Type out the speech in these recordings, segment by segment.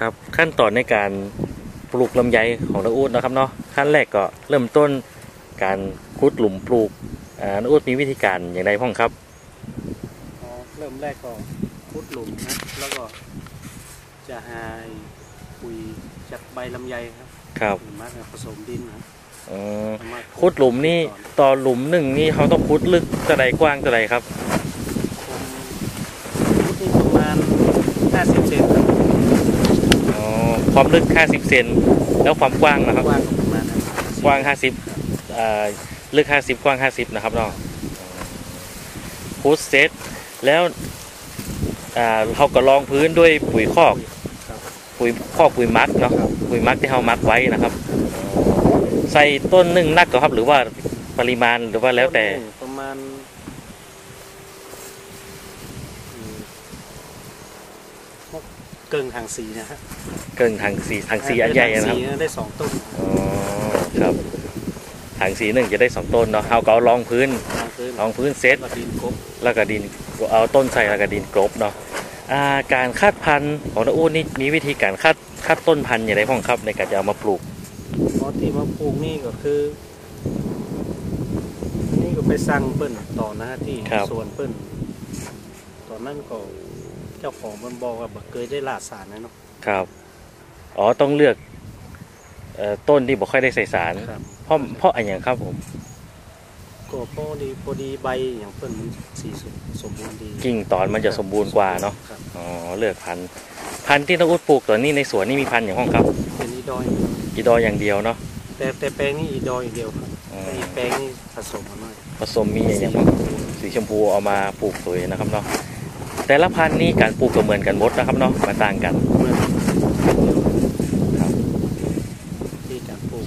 ครับขั้นตอนในการปลูกลำไยของน้าอูดนะครับเนาะขั้นแรกก็เริ่มต้นการขุดหลุมปลูกอ่าน้าอูดมีวิธีการอย่างไรพ้องครับอ๋อเริ่มแรกก็ขุดหลุมนะแล้วก็จะหาปุ๋ยจากใบลำไยครับครับหรือมากผสมดินครับอืมเอามาขุดหลุมนี่ต่อหลุมหนึ่งนี่เขาต้องขุดลึกจะใดกว้างจะใดครับผมขุดนี่ประมาณ50เซนครับอ๋อ ความลึก 50 เซนแล้วความกว้างนะครับ กว้างก็ประมาณนั้นกว้าง 50อ่าลึก 50 กว้าง 50 นะครับเนาะพุทเซตแล้วอ่าเขาก็รองพื้นด้วยปุ๋ยคอกครับปุ๋ยคอกปุ๋ยมักเนาะปุ๋ยมักที่เขามักไว้นะครับ ใส่ต้นหนึ่งนักก็ครับ หรือว่าปริมาณหรือว่าแล้วแต่ต้นหนึ่งประมาณอืมเกิงหางสีนะฮะ เกินทางสีทางสีอันใหญ่นะครับหางสีได้สองต้นอ๋อครับทางสีหนึ่งจะได้สองต้นเนาะเขาก็เอารองพื้นทางพื้นรองพื้นเซตแล้วก็ดินกบแล้วก็ดินเอาต้นใส่แล้วก็ดินกลบเนาะอ่าการคาดพันธุ์ของน้าอู้นี่มีวิธีการคาดคาดต้นพันธุ์อย่างไรพ้องครับในการจะเอามาปลูกเพราะที่มาปลูกนี่ก็คือ นี่ก็ไปสั่งเปิ้นต่อหน้าที่ครับสวนเปิ้นตอนนั้นก็เจ้าของมันบอกว่าบ่เคยได้ลาดสารนะเนาะครับ อ๋อต้องเลือกเอ่อต้นที่บ่ค่อยได้ใส่สารครับ เพราะเพราะอะไรอย่างครับผมก็พอดีพอดีใบอย่างเปิ้นมันสีสมสมบูรณ์ดีกิ่งตอนมันจะสมบูรณ์กว่าเนาะครับอ๋อเลือกพันธุ์พันธุ์ที่น้าอู้ปลูกตัวนี้ในสวนนี่มีพันธุ์อย่างห้องครับเป็นอีดอยกีดออย่างเดียวเนาะ แต่แต่แปลงนี้อีดอยอย่างเดียวครับอ๋อ แต่อีกแปลงนี้ผสมมาหน่อยผสมมีอย่างบ้างสีชมพูเอามาปลูกสวยนะครับเนาะแต่ละพันธุ์นี่การปลูกก็เหมือนกันหมดนะครับเนาะมาต่างกัน เหมือน ครับ ที่การปลูก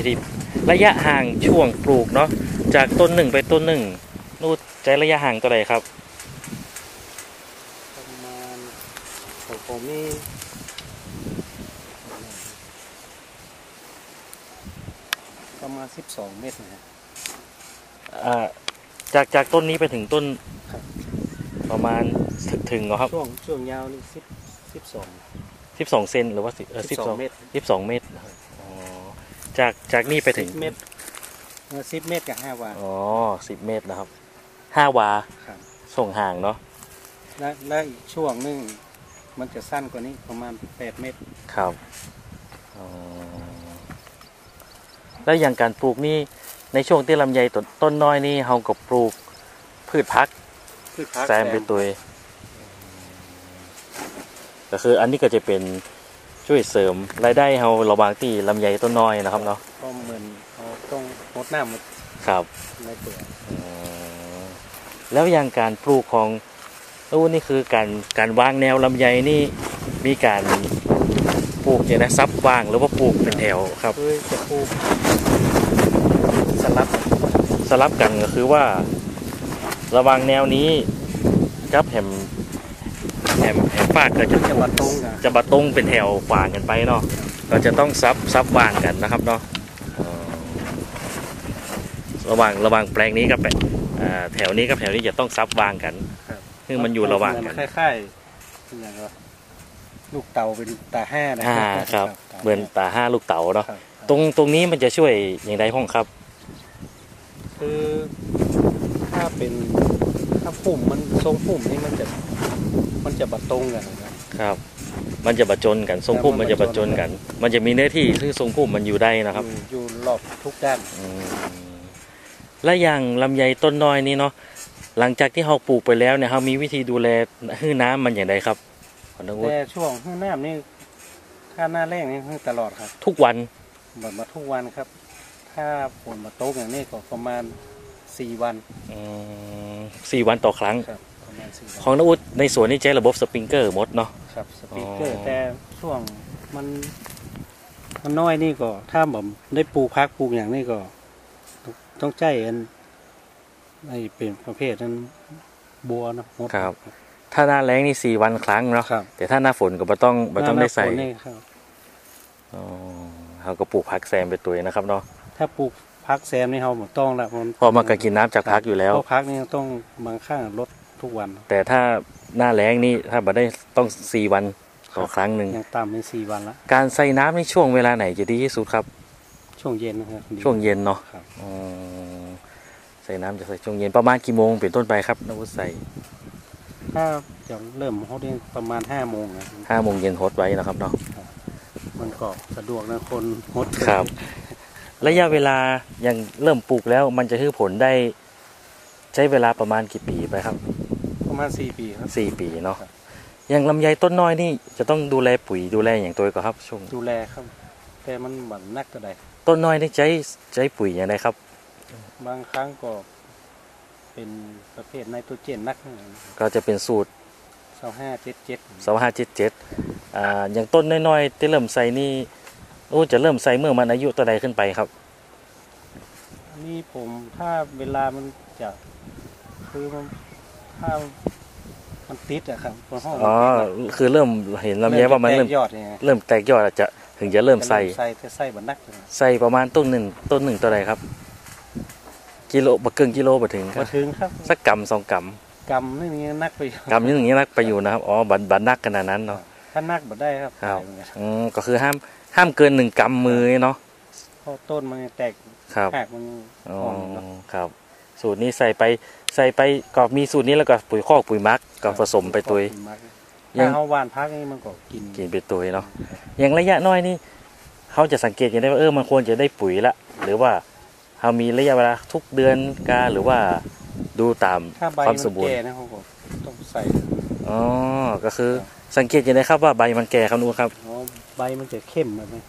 วิธีระยะห่างช่วงปลูกเนาะจากต้นหนึ่งไปต้นหนึ่งนู่นใจระยะห่างตัวใดครับ ประมาณของผมนี่ประมาณ12เมตรนะฮะอ่าจากจากต้นนี้ไปถึงต้นครับประมาณถึงถึงเหรอครับช่วงช่วงยาวนี่10 12สิบสองเซนหรือว่าสิบสิบสอง12เมตรสิบสองเมตรอ๋อ จากจากนี่ไปถึง10เมตรเออ10เมตรกับ5วาอ๋อสิบเมตรนะครับห้าวาครับส่งห่างเนาะและและอีกช่วงหนึงมันจะสั้นกว่านี้ประมาณ8เมตรครับอ๋อแล้วอย่างการปลูกนี่ในช่วงที่ลำไยต้นต้นน้อยนี่เราก็ปลูกพืชพักคือพักแซมเป็นตัวก็คืออันนี้ก็จะเป็น ช่วยเสริมรายได้เราระหว่างที่ลำไยต้นน้อยนะครับเนาะก็เหมือนเราต้องรดน้ำมันครับในตัวอ๋อแล้วอย่างการปลูกของตู้นี่คือการการวางแนวลำไยนี่มีการปลูกอย่างนะซับวางหรือว่าปลูกเป็นแถวครับ คือจะปลูกสลับสลับกันก็คือว่า ระหวางแนวนี้กับแหม แหมแหมฟากก็จะจะมาตรงกันจะบะตรงเป็นแถวขวางกันไปเนาะก็จะต้องซับซับวางกันนะครับเนาะอ๋อระหว่างระหว่างแปลงนี้กับแปลงอ่าแถวนี้กับแถวนี้จะต้องซับวางกันครับคือมันอยู่ระหว่างกันคล้ายๆอย่างว่าลูกเตาเป็นตาห้านะอ่าครับตาเหมือนตาห้าลูกเต๋าเนาะครับตรงตรงนี้มันจะช่วยอย่างไรห้องครับ คือถ้าเป็นถ้าปุ่มมันทรงปุ่มนี่มันจะ มันจะบัดตรงกันนะครับครับ มันจะบะจนกันทรงพุ่มมันจะบะจนกัน มันจะมีเนื้อที่ที่ทรงพุ่มมันอยู่ได้นะครับอยู่อยู่รอบทุกด้านอืมและอย่างลำไยต้นน้อยนี่เนาะหลังจากที่เราปลูกไปแล้วเนี่ยเรามีวิธีดูแลให้น้ำมันอย่างไรครับขอนึกว่าแต่ช่วงข้างหน้านี่ถ้าหน้าแรกนี่คือตลอดครับทุกวันแบบมาทุกวันครับ ถ้าฝนมาตกอย่างนี้ก็ประมาณสี่วันอืมสี่วันต่อครั้งครับ ของนวุฒิในสวนนี่ใช้ระบบสปริงเกอร์หมดเนาะครับสปีกเกออ๋ร์อแต่ช่วงมัน มันน้อยนี่ก็ ถ้าผมได้ปลูกพักปลูกอย่างนี้ก็ ต้องใจอันไอเป็นประเภทนั้นบัวนะมดครับ ถ้าหน้าแล้งนี่สี่วันครั้งเนาะครับแต่ถ้าหน้าฝนก็บ่ต้องบ่ต้องได้ใส่หน้าฝนนี่ครับอ๋อเขาก็ปลูกพักแซมไปตัวนะครับเนาะถ้าปลูกพักแซมนี่เราหมดต้องละมันเพอมันก็กินน้ำจากพักอยู่แล้วเพราะพักนี่ต้องบางข้างลด ทุกวัน แต่ถ้าหน้าแล้งนี่ถ้าบ่ได้ต้องสี่วันต่อครั้งหนึ่งยังต่ำเป็นสี่วันละการใส่น้ำในช่วงเวลาไหนจะดีที่สุดครับ ช่วงเย็นนะครับดีช่วงเย็นเนาะครับอ๋อใส่น้ำจะใส่ช่วงเย็นประมาณกี่โมงเป็นต้นไปครับนวุฒิใส่ถ้าจะเริ่มเขาได้ประมาณห้าโมงนะห้าโมงเย็นโฮดไว้นะครับเนาะมันก็สะดวกนะคนฮดครับ ระยะเวลายังเริ่มปลูกแล้วมันจะให้ผลได้ ใช้เวลาประมาณกี่ปีไปครับประ มาณสี่ปีครับ สี่ปีเนาะครับอย่างลำไยต้นน้อยนี่จะต้องดูแลปุ๋ยดูแลอย่างตัวก็ครับช่วงดูแลครับ แต่มันบันนักก็ได้ต้นน้อยนี่ใช้ใช้ปุ๋ยอย่างไรครับ บางครั้งก็เป็นประเภทไนโตรเจนนักก็จะเป็นสูตรเสาห้าเจ็ดเจ็ดสองห้าเจ็ดเจ็ดอ่าอย่างต้นน้อยๆที่เริ่มใส่นี่โอ้จะเริ่มใส่เมื่อมันอายุตัวใดขึ้นไปครับนี่ผมถ้าเวลามันจะคือมันถ้า มันติดอะครับเพราะห้องอ๋อคือเริ่มเห็นลำไยว่ามันเริ่มแตกยอดยังไงเริ่มแตกยอดอาจจะถึงจะเริ่มใส่ใส่แต่ใส่บันนักเลยใส่ประมาณต้นหนึ่งต้นหนึ่งตัวใดครับ กิโลบะเกินกิโลบะถึงครัมาบถึงครับสักกำสองกกำนี่มีนักไปอยู่ำกำนี่อย่างนี้นักไปอยู่นะครับอ๋อบันบันนักขนาดนั้นเนาะถ้านักบ่ได้ครับครับตายเหมือนกันอืมก็คือห้ามห้ามเกินหนึ่งกำมือเนาะเพราะต้นมันยังแตกครับหักมันอ๋ออ่อนเนาะครับ สูตรนี้ใส่ไปใส่ไปก็มีสูตรนี้แล้วก็ปุ๋ยคอกปุ๋ยมักก็ผสมไปตัวถ้าเอาหวานพักนี่มันก็กินกินไปตัวเนาะอย่างระยะน้อยนี่เขาจะสังเกตอย่างได้ว่าเออมันควรจะได้ปุ๋ยละ หรือว่าเขามีระยะเวลาทุกเดือนกาหรือว่าดูตามถ้าใบความมันสมบูรณ์แก่นะเขาก็ต้องใส่อ๋อก็คือสังเกตอย่างไรครับว่าใบมันแก่ครับนู้นครับเพราะใบมันจะเข้มแบบนี้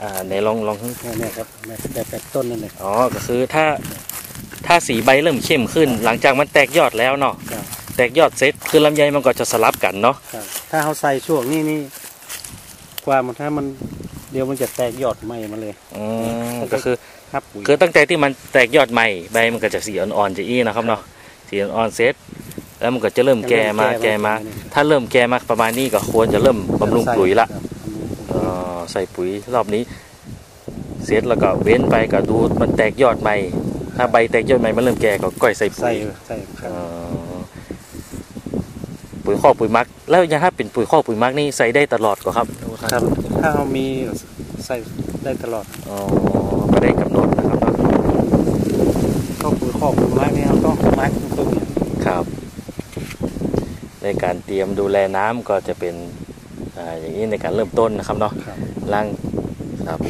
อ่าไหนลองลองเนี่ยครับเนี่ยแต่แต่ต้นนั่นเลยอ๋อก็คือถ้า ถ้าสีใบเริ่มเข้มขึ้น หลังจากมันแตกยอดแล้วเนาะครับ แตกยอดเสร็จคือลำไยมันก็จะสลับกันเนาะครับถ้าเขาใส่ช่วงนี้นี่กว่ามันถ้ามันเดี๋ยวมันจะแตกยอดใหม่มาเลยอืมก็คือ ครับปุ๋ยคือตั้งแต่ที่มันแตกยอดใหม่ใบมันก็จะสีอ่อนๆจะอี้นะครับเนาะสีอ่อนๆเสร็จแล้วมันก็จะเริ่มแก่มาแก่มา ถ้าเริ่มแก่มาประมาณนี้ก็ควรจะเริ่มบำรุงปุ๋ยละ ครับเอ่อใส่ปุ๋ยรอบนี้ เสร็จแล้วก็เว้นไปก็ดูมันแตกยอดใหม่ ถ้าใบแตกยอดใหม่มันเริ่มแก่ก็ก้อยใส่ปุ๋ใส่ยใส่ครับเอ่อปุ๋ยข้อกปุ๋ยมัก แล้วยังถ้าเป็นปุ๋ยข้อกปุ๋ยมักนี่ใส่ได้ตลอดก็ครับครับถ้าเขามีใส่ได้ตลอดอ๋อไม่ได้กำหนดนะครับ ก็ปุ๋ยคอกปุ๋ยมากนี่เขาต้องมักต้นเนี่ยครับ ในการเตรียมดูแลน้ำก็จะเป็นอ่าอย่างนี้ในการเริ่มต้นนะครับเนาะครับล้างครับ